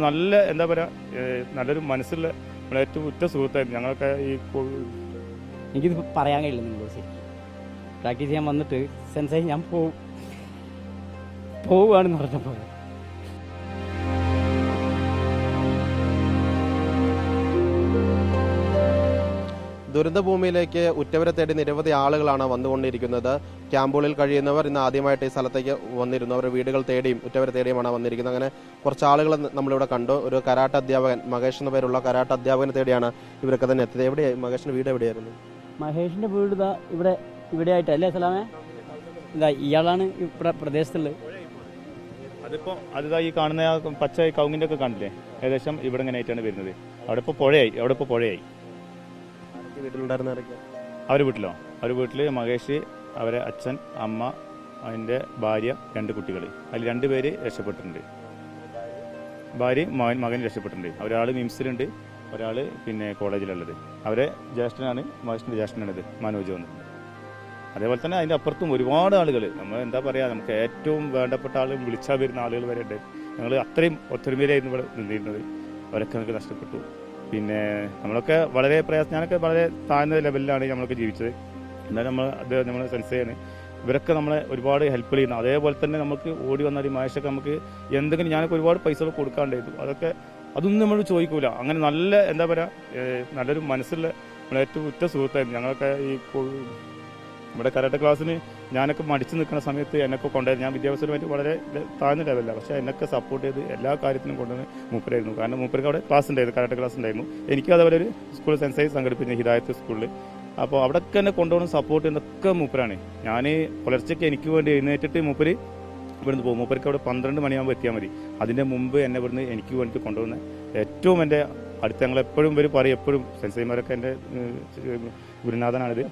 നല്ല എന്താ പറയുക നല്ലൊരു മനസ്സിലെ ഏറ്റവും ഉറ്റ സുഹൃത്തായിരുന്നു. ഞങ്ങളൊക്കെ ഈ എനിക്കിത് പറയാൻ കഴിയില്ല നിങ്ങളോട് ശരിക്കും. പ്രാക്ടീസ് ചെയ്യാൻ വന്നിട്ട് സെൻസായി ഞാൻ പോവും പോവുകയാണെന്ന് പറഞ്ഞപ്പോൾ. ദുരന്തഭൂമിയിലേക്ക് ഉറ്റവരെ തേടി നിരവധി ആളുകളാണ് വന്നുകൊണ്ടിരിക്കുന്നത്. ക്യാമ്പുകളിൽ കഴിയുന്നവർ ഇന്ന് ആദ്യമായിട്ട് ഈ സ്ഥലത്തേക്ക് വന്നിരുന്നു. അവർ വീടുകൾ തേടിയും ഉറ്റവരെ തേടിയുമാണ് വന്നിരിക്കുന്നത്. അങ്ങനെ കുറച്ച് ആളുകൾ നമ്മളിവിടെ കണ്ടു. ഒരു കരാട്ട അധ്യാപകൻ മഹേഷ് എന്ന പേരുള്ള കരാട്ട അധ്യാപകനെ തേടിയാണ് ഇവരൊക്കെ തന്നെ എത്തിയത്. എവിടെ മഹേഷിന്റെ വീട് എവിടെയായിരുന്നു? മഹേഷിന്റെ വീട് ഇതാ ഇവിടെ ഇവിടെ ആയിട്ടല്ലേ സലാമേ? ഇതാ ഇയാളാണ് ഇവിടെ പ്രദേശത്തുള്ളത്. അതിപ്പോ അതിതാ ഈ കാണുന്ന പച്ച കൗങ്ങിന്റെ ഒക്കെ കണ്ടില്ലേ? ഏകദേശം ഇവിടെ ഇങ്ങനെ ആയിട്ടാണ് വരുന്നത്. അവിടെ ഇപ്പോൾ പുഴയായി അവിടെ ഇപ്പോൾ പുഴയായി. അവരുടെ വീട്ടിലോ? അവർ വീട്ടിൽ മഹേഷ് അവരെ അച്ഛൻ അമ്മ അതിന്റെ ഭാര്യ രണ്ട് കുട്ടികൾ അതിൽ രണ്ട് പേര് രക്ഷപ്പെട്ടിട്ടുണ്ട്. ഭാര്യ മകൻ മകൻ രക്ഷപ്പെട്ടിട്ടുണ്ട്. ഒരാൾ മിംസിലുണ്ട് ഒരാൾ പിന്നെ കോളേജിലുള്ളത്. അവരെ ജ്യേഷ്ഠനാണ് മഹേഷിന്റെ ജ്യേഷ്ഠനാണിത് മനോജ് വന്നിട്ടുണ്ട്. അതേപോലെ തന്നെ അതിന്റെ അപ്പുറത്തും ഒരുപാട് ആളുകൾ നമ്മൾ എന്താ പറയാ നമുക്ക് ഏറ്റവും വേണ്ടപ്പെട്ട ആൾ വിളിച്ചാൽ വരുന്ന ആളുകൾ വരെ ഉണ്ട്. ഞങ്ങൾ അത്രയും ഒത്തൊരുമയിലായിരുന്നു ഇവിടെ നിന്നിരുന്നത്. അവരൊക്കെ നമുക്ക് നഷ്ടപ്പെട്ടു. പിന്നെ നമ്മളൊക്കെ വളരെ പ്രയാസം ഞാനൊക്കെ വളരെ താഴ്ന്ന ലെവലിലാണ് നമ്മളൊക്കെ ജീവിച്ചത്. എന്നാലും നമ്മൾ അദ്ദേഹം നമ്മളെ സെൻസ് ചെയ്യാണ്. ഇവരൊക്കെ നമ്മളെ ഒരുപാട് ഹെൽപ്പ് ചെയ്യുന്നു. അതേപോലെ തന്നെ നമുക്ക് ഓടി വന്നാൽ ഈ മഹേഷൊക്കെ നമുക്ക് എന്തെങ്കിലും ഞാനൊക്കെ ഒരുപാട് പൈസകൾ കൊടുക്കാണ്ടായിരുന്നു അതൊക്കെ അതൊന്നും നമ്മൾ ചോദിക്കൂല. അങ്ങനെ നല്ല എന്താ പറയുക നല്ലൊരു മനസ്സുള്ള നമ്മളേറ്റവും ഉറ്റ സുഹൃത്തായിരുന്നു. ഞങ്ങളൊക്കെ ഈ കോ- കരാട്ട ക്ലാസ്സിന് ഞാനൊക്കെ മടിച്ചു നിൽക്കുന്ന സമയത്ത് എന്നൊക്കെ കൊണ്ടുവരുന്നത് ഞാൻ വിദ്യാഭ്യാസപരമായിട്ട് വളരെ താഴ്ന്ന ലെവലിലാണ് പക്ഷേ എന്നൊക്കെ സപ്പോർട്ട് ചെയ്ത് എല്ലാ കാര്യത്തിനും കൊണ്ടുവന്ന് മൂപ്പരായിരുന്നു. കാരണം മൂപ്പർക്ക് അവിടെ ക്ലാസ് ഉണ്ടായിരുന്നു കരാട്ട ക്ലാസ് ഉണ്ടായിരുന്നു. എനിക്ക് അതേപോലെ ഒരു സ്കൂൾ സെൻസൈ സംഘടിപ്പിച്ച ഹിദായത്ത് സ്കൂളിൽ അപ്പോൾ അവിടെയൊക്കെ എന്നെ കൊണ്ടുപോകുന്ന സപ്പോർട്ട് ചെയ്യുന്നതൊക്കെ മൂപ്പരാണ്. ഞാൻ പുലർച്ചയ്ക്ക് എനിക്ക് വേണ്ടി എഴുന്നേറ്റിട്ട് മൂപ്പര് ഇവിടുന്ന് പോകും. മൂപ്പർക്ക് അവിടെ പന്ത്രണ്ട് മണിയാകുമ്പോൾ എത്തിയാൽ മതി. അതിന്റെ മുമ്പ് എന്നെ ഇവിടുന്ന് എനിക്ക് വേണ്ടി കൊണ്ടുവന്ന ഏറ്റവും എന്റെ അടുത്ത് ഞങ്ങൾ എപ്പോഴും ഇവർ പറയും എപ്പോഴും. സെൻസൈമാരൊക്കെ എന്റെ ഗുരുനാഥനാണിത്.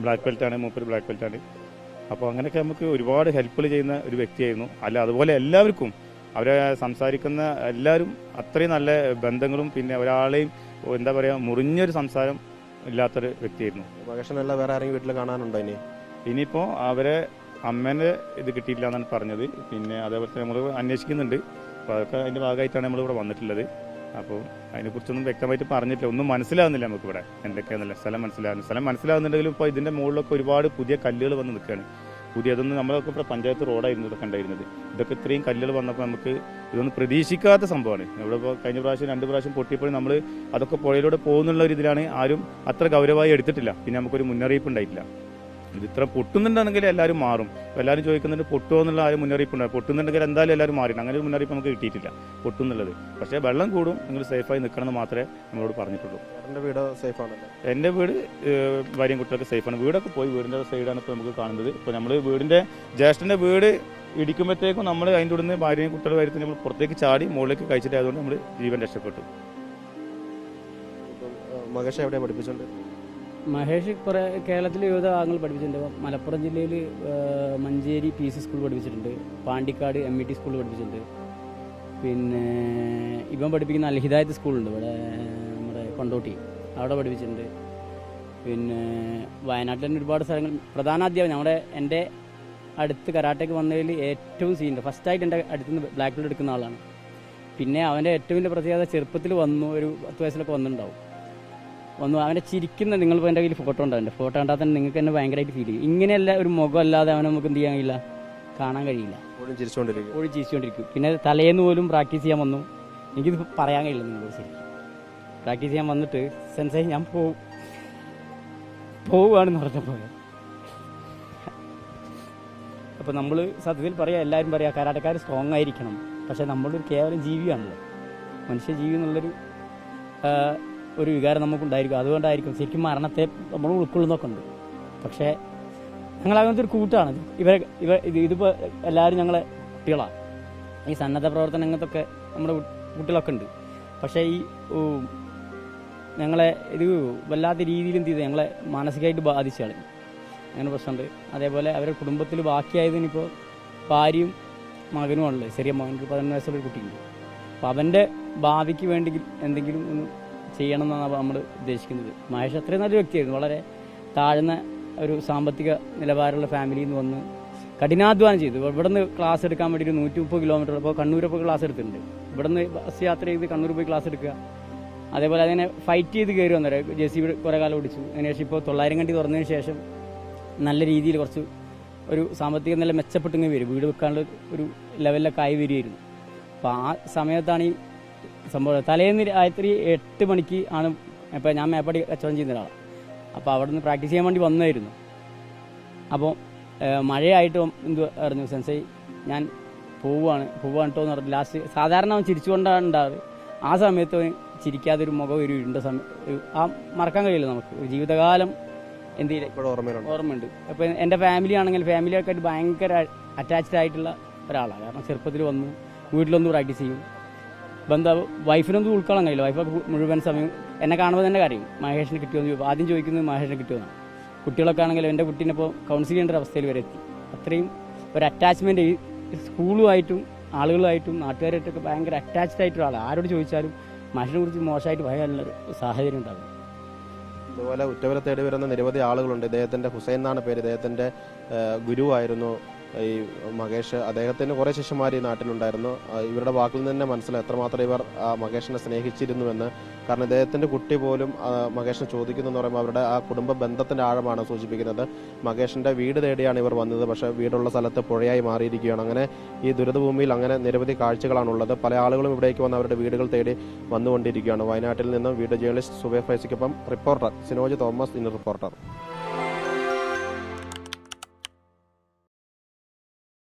ബ്ലാക്ക് ബെൽറ്റ് ആണ് മൂപ്പര് ബ്ലാക്ക് ബെൽറ്റ് ആണ്. അപ്പോൾ അങ്ങനെയൊക്കെ നമുക്ക് ഒരുപാട് ഹെൽപ്പുകൾ ചെയ്യുന്ന ഒരു വ്യക്തിയായിരുന്നു. അല്ല അതുപോലെ എല്ലാവർക്കും അവരെ സംസാരിക്കുന്ന എല്ലാവരും അത്രയും നല്ല ബന്ധങ്ങളും പിന്നെ ഒരാളെയും എന്താ പറയുക മുറിഞ്ഞൊരു സംസാരം ഇല്ലാത്തൊരു വ്യക്തിയായിരുന്നു. മഹേഷിനല്ല വേറെ ആരെങ്കിലും വീട്ടിൽ കാണാനുണ്ടോ ഇനി? ഇനിയിപ്പോൾ അവരെ അമ്മേന്റെ ഇത് കിട്ടിയില്ല എന്നാണ് പറഞ്ഞത്. പിന്നെ അതേപോലെ തന്നെ നമ്മൾ അന്വേഷിക്കുന്നുണ്ട്. അപ്പോൾ അതൊക്കെ അതിന്റെ ഭാഗമായിട്ടാണ് നമ്മളിവിടെ വന്നിട്ടുള്ളത്. അപ്പോൾ അതിനെക്കുറിച്ചൊന്നും വ്യക്തമായിട്ട് പറഞ്ഞിട്ടില്ല. ഒന്നും മനസ്സിലാവുന്നില്ല നമുക്കിവിടെ എന്തൊക്കെയാണെന്നില്ല സ്ഥലം മനസ്സിലാവുന്നില്ല. സ്ഥലം മനസ്സിലാവുന്നുണ്ടെങ്കിലും ഇപ്പോൾ ഇതിന്റെ മുകളിലൊക്കെ ഒരുപാട് പുതിയ കല്ലുകൾ വന്ന് നിൽക്കുകയാണ്. പുതിയ അതൊന്നും നമ്മളൊക്കെ ഇപ്പോൾ പഞ്ചായത്ത് റോഡായിരുന്നു ഇതൊക്കെ ഉണ്ടായിരുന്നത് ഇതൊക്കെ ഇത്രയും കല്ലുകൾ വന്നപ്പോൾ നമുക്ക് ഇതൊന്നും പ്രതീക്ഷിക്കാത്ത സംഭവമാണ്. ഇവിടെ ഇപ്പോൾ കഴിഞ്ഞ പ്രാവശ്യം രണ്ട് പ്രാവശ്യം പൊട്ടിയപ്പോൾ നമ്മൾ അതൊക്കെ പുഴയിലൂടെ പോകുന്നുള്ള ഒരു ഇതിലാണ് ആരും അത്ര ഗൗരവമായി എടുത്തിട്ടില്ല. പിന്നെ നമുക്കൊരു മുന്നറിയിപ്പ് ഉണ്ടായിട്ടില്ല. ഇത് ഇത്ര പൊട്ടുന്നുണ്ടെങ്കിൽ എല്ലാവരും മാറും. എല്ലാവരും ചോദിക്കുന്നുണ്ട് പൊട്ടുമോ എന്നുള്ള ആരും മുന്നറിയിപ്പ് ഉണ്ടാവും പൊട്ടുന്നുണ്ടെങ്കിൽ എന്തായാലും എല്ലാവരും മാറി. അങ്ങനെ ഒരു മുന്നറിയിപ്പ് നമുക്ക് കിട്ടിയിട്ടില്ല. പൊട്ടുന്നുള്ളത് പക്ഷേ വെള്ളം കൂടും നിങ്ങൾ സേഫായി നിൽക്കണമെന്ന് മാത്രമേ നമ്മളോട് പറഞ്ഞിട്ടുള്ളൂ. എന്റെ വീട് സേഫ് ആണല്ലോ? എന്റെ വീട് ഭാര്യയും കുട്ടികളൊക്കെ സേഫാണ് വീടൊക്കെ പോയി വീടിന്റെ സൈഡാണ് ഇപ്പോൾ നമുക്ക് കാണുന്നത്. ഇപ്പോൾ നമ്മൾ വീടിന്റെ ജ്യേഷ്ഠന്റെ വീട് ഇടിക്കുമ്പോഴത്തേക്കും നമ്മൾ അതിന്റെ ഉടനെ ഭാര്യയും കുട്ടികളുടെ കാര്യത്തിൽ നമ്മൾ പുറത്തേക്ക് ചാടി മുകളിലേക്ക് കഴിച്ചിട്ടായതുകൊണ്ട് നമ്മൾ ജീവൻ രക്ഷപ്പെട്ടു. മകശ എവിടെ പഠിപ്പിച്ചുകൊണ്ട് മഹേഷ് കുറേ കേരളത്തിലെ വിവിധ ഭാഗങ്ങൾ പഠിപ്പിച്ചിട്ടുണ്ട്. മലപ്പുറം ജില്ലയിൽ മഞ്ചേരി പി സി സ്കൂൾ പഠിപ്പിച്ചിട്ടുണ്ട്. Pandikkad M E T school പഠിപ്പിച്ചിട്ടുണ്ട്. പിന്നെ ഇവൻ പഠിപ്പിക്കുന്ന അൽഹിദായത്ത് സ്കൂളുണ്ട്. ഇവിടെ നമ്മുടെ കൊണ്ടോട്ടി. അവിടെ പഠിപ്പിച്ചിട്ടുണ്ട്. പിന്നെ വയനാട്ടിൽ തന്നെ ഒരുപാട് സ്ഥലങ്ങൾ. പ്രധാന അധ്യാപകൻ നമ്മുടെ എന്റെ അടുത്ത് കരാട്ടയ്ക്ക് വന്നതിൽ ഏറ്റവും സീനുണ്ട് ഫസ്റ്റായിട്ട് എന്റെ അടുത്തുനിന്ന് ബ്ലാക്ക് ബെൽറ്റ് എടുക്കുന്ന ആളാണ്. പിന്നെ അവന്റെ ഏറ്റവും വലിയ പ്രത്യേകത ചെറുപ്പത്തിൽ വന്നു ഒരു പത്ത് വയസ്സിലൊക്കെ വന്നിട്ടുണ്ടാവും. വന്നു. അവനെ ചിരിക്കുന്ന നിങ്ങൾ എന്റെ കയ്യിൽ ഫോട്ടോ ഉണ്ടാവില്ല എന്റെ ഫോട്ടോ കണ്ടാൽ തന്നെ നിങ്ങൾക്ക് തന്നെ ഭയങ്കരമായിട്ട് ഫീൽ ചെയ്യും. ഇങ്ങനെയല്ല ഒരു മുഖം അല്ലാതെ അവനെ നമുക്ക് എന്ത് ചെയ്യാൻ കഴിയില്ല? കാണാൻ കഴിയില്ല. എപ്പോഴും ചിരിച്ചുകൊണ്ടിരിക്കും പിന്നെ തലേന്ന് പോലും പ്രാക്ടീസ് ചെയ്യാൻ വന്നു. എനിക്കിത് പറയാൻ കഴിയില്ല നിങ്ങളോട് ശരി പ്രാക്ടീസ് ചെയ്യാൻ വന്നിട്ട് സെൻസായി ഞാൻ പോവും പോവുകയാണെന്ന് പറഞ്ഞപ്പോൾ. അപ്പോൾ നമ്മൾ സത്യത്തിൽ പറയാം എല്ലാവരും പറയാം കരാട്ടക്കാർ സ്ട്രോങ് ആയിരിക്കണം. പക്ഷേ നമ്മളൊരു കേവലം ജീവിയാണല്ലോ. മനുഷ്യ ജീവി എന്നുള്ളൊരു ഒരു വികാരം നമുക്കുണ്ടായിരിക്കും. അതുകൊണ്ടായിരിക്കും ശരിക്കും മരണത്തെ നമ്മൾ ഉൾക്കൊള്ളുന്നൊക്കെ ഉണ്ട്. പക്ഷേ ഞങ്ങൾ അങ്ങനത്തെ ഒരു കൂട്ടാണ്. ഇവരെ ഇവ ഇത് ഇതിപ്പോൾ എല്ലാവരും ഞങ്ങളെ കുട്ടികളാണ് ഈ സന്നദ്ധ പ്രവർത്തനങ്ങൾക്കൊക്കെ നമ്മുടെ കുട്ടികളൊക്കെ ഉണ്ട്. പക്ഷേ ഈ ഞങ്ങളെ ഇത് വല്ലാത്ത രീതിയിൽ എന്ത് ചെയ്ത്? ഞങ്ങളെ മാനസികമായിട്ട് ബാധിച്ചാണ് അങ്ങനെ പ്രശ്നമുണ്ട്. അതേപോലെ അവരുടെ കുടുംബത്തിൽ ബാക്കിയായതിനിപ്പോൾ ഭാര്യയും മകനുമാണല്ലോ ചെറിയ മകൻ പതിനൊന്ന് വയസ്സുള്ള ഒരു കുട്ടിയുണ്ട്. അപ്പോൾ അവന്റെ ഭാവിക്ക് വേണ്ടി എന്തെങ്കിലും ഒന്ന് ചെയ്യണം എന്നാണ് നമ്മൾ ഉദ്ദേശിക്കുന്നത്. മഹേഷ് അത്രയും നല്ല വ്യക്തിയായിരുന്നു. വളരെ താഴ്ന്ന ഒരു സാമ്പത്തിക നിലവാരമുള്ള ഫാമിലിയിൽ നിന്ന് വന്ന് കഠിനാധ്വാനം ചെയ്തു. ഇവിടെ നിന്ന് ക്ലാസ് എടുക്കാൻ വേണ്ടി ഒരു നൂറ്റി മുപ്പത് കിലോമീറ്റർ ഇപ്പോൾ പോയി ക്ലാസ് എടുത്തിട്ടുണ്ട്. ഇവിടുന്ന് ബസ് യാത്ര ചെയ്ത് കണ്ണൂർ പോയി ക്ലാസ് എടുക്കുക. അതേപോലെ അതിനെ ഫൈറ്റ് ചെയ്ത് കയറി വന്നവരെ ജെ സി ബി കുറേ കാലം ഓടിച്ചു. അതിനുശേഷം ഇപ്പോൾ തൊള്ളായിരം കണ്ടി തുറന്നതിന് ശേഷം നല്ല രീതിയിൽ കുറച്ച് ഒരു സാമ്പത്തിക നില മെച്ചപ്പെട്ടെങ്കിൽ വരും. വീട് വെക്കാനുള്ള ഒരു ലെവലിലൊക്കെ ആയി വരികയായിരുന്നു. അപ്പോൾ ആ സമയത്താണ് ഈ സംഭവം തലേന്ന് രാത്രി എട്ട് മണിക്ക് ആണ് ഇപ്പം ഞാൻ മേപ്പാടി കച്ചവടം ചെയ്യുന്ന ഒരാളാണ് അപ്പോൾ അവിടെ നിന്ന് പ്രാക്ടീസ് ചെയ്യാൻ വേണ്ടി വന്നായിരുന്നു. അപ്പോൾ മഴയായിട്ട് എന്ത് പറഞ്ഞു സെൻസൈ? ഞാൻ പോവുകയാണ് പോവുകയാണ് കേട്ടോ എന്ന് പറഞ്ഞു ലാസ്റ്റ് സാധാരണ അവൻ ചിരിച്ചുകൊണ്ടാണ് ഉണ്ടാവുക ആ സമയത്ത് അവൻ ചിരിക്കാതെ ഒരു മുഖം ഒരു ഇരുണ്ട സമയം ആ മറക്കാൻ കഴിയില്ല നമുക്ക്. ജീവിതകാലം എന്തെങ്കിലും ഓർമ്മയുണ്ട്. അപ്പോൾ എന്റെ ഫാമിലി ആണെങ്കിൽ ഫാമിലിയൊക്കെ ആയിട്ട് ഭയങ്കര അറ്റാച്ച്ഡ് ആയിട്ടുള്ള ഒരാളാണ് കാരണം ചെറുപ്പത്തിൽ വന്നു വീട്ടിലൊന്ന് പ്രാക്ടീസ് ചെയ്യും. ബന്ധ വൈഫിനൊന്നും ഉൾക്കൊള്ളാൻ കഴിയില്ല. വൈഫൊക്കെ മുഴുവൻ സമയം എന്നെ കാണുമ്പോൾ തന്നെ കാര്യം. മഹേഷിനെ കിട്ടിയോ എന്ന് ആദ്യം ചോദിക്കുന്നത് മഹേഷിനെ കിട്ടിയോന്നാണ് കുട്ടികളൊക്കെ ആണെങ്കിലും എന്റെ കുട്ടീനെ ഇപ്പോൾ കൗൺസിൽ ചെയ്യേണ്ട അവസ്ഥയിൽ വരെ എത്തി. അത്രയും ഒരു അറ്റാച്ച്മെന്റ് ഈ സ്കൂളുമായിട്ടും ആളുകളുമായിട്ടും നാട്ടുകാരായിട്ടൊക്കെ ഭയങ്കര അറ്റാച്ച്ഡ് ആയിട്ടുള്ള ആളാണ് ആരോട് ചോദിച്ചാലും മഹേഷിനെ കുറിച്ച് മോശമായിട്ട് പറയാനുള്ളൊരു സാഹചര്യം ഉണ്ടാകും അതുപോലെ ഉറ്റവരെ തേടി വരുന്ന നിരവധി ആളുകളുണ്ട്. ഇദ്ദേഹത്തിന്റെ ഹുസൈൻ എന്നാണ് പേര്. ഇദ്ദേഹത്തിന്റെ ആ, ഗുരുവായിരുന്നു. ഈ മകേഷ് അദ്ദേഹത്തിന് കുറേ ശിഷ്യന്മാർ ഈ നാട്ടിലുണ്ടായിരുന്നു. ഇവരുടെ വാക്കിൽ നിന്ന് തന്നെ മനസ്സിലായി എത്രമാത്രം ഇവർ മഹേഷിനെ സ്നേഹിച്ചിരുന്നുവെന്ന്. കാരണം ഇദ്ദേഹത്തിന്റെ കുട്ടി പോലും മകേഷിനെ ചോദിക്കുന്നു എന്ന് പറയുമ്പോൾ അവരുടെ ആ കുടുംബ ബന്ധത്തിന്റെ ആഴമാണ് സൂചിപ്പിക്കുന്നത്. മകേഷിന്റെ വീട് തേടിയാണ് ഇവർ വന്നത്. പക്ഷേ വീടുള്ള സ്ഥലത്ത് പുഴയായി മാറിയിരിക്കുകയാണ്. അങ്ങനെ ഈ ദുരിതഭൂമിയിൽ അങ്ങനെ നിരവധി കാഴ്ചകളാണുള്ളത്. പല ആളുകളും ഇവിടേക്ക് വന്ന് അവരുടെ വീടുകൾ തേടി വന്നുകൊണ്ടിരിക്കുകയാണ്. വയനാട്ടിൽ നിന്നും വീട് ജേർണലിസ്റ്റ് സുബേഫ് ഫൈസിക്കൊപ്പം റിപ്പോർട്ടർ സിനോജ് തോമസ് ഇന്ന് റിപ്പോർട്ടർ.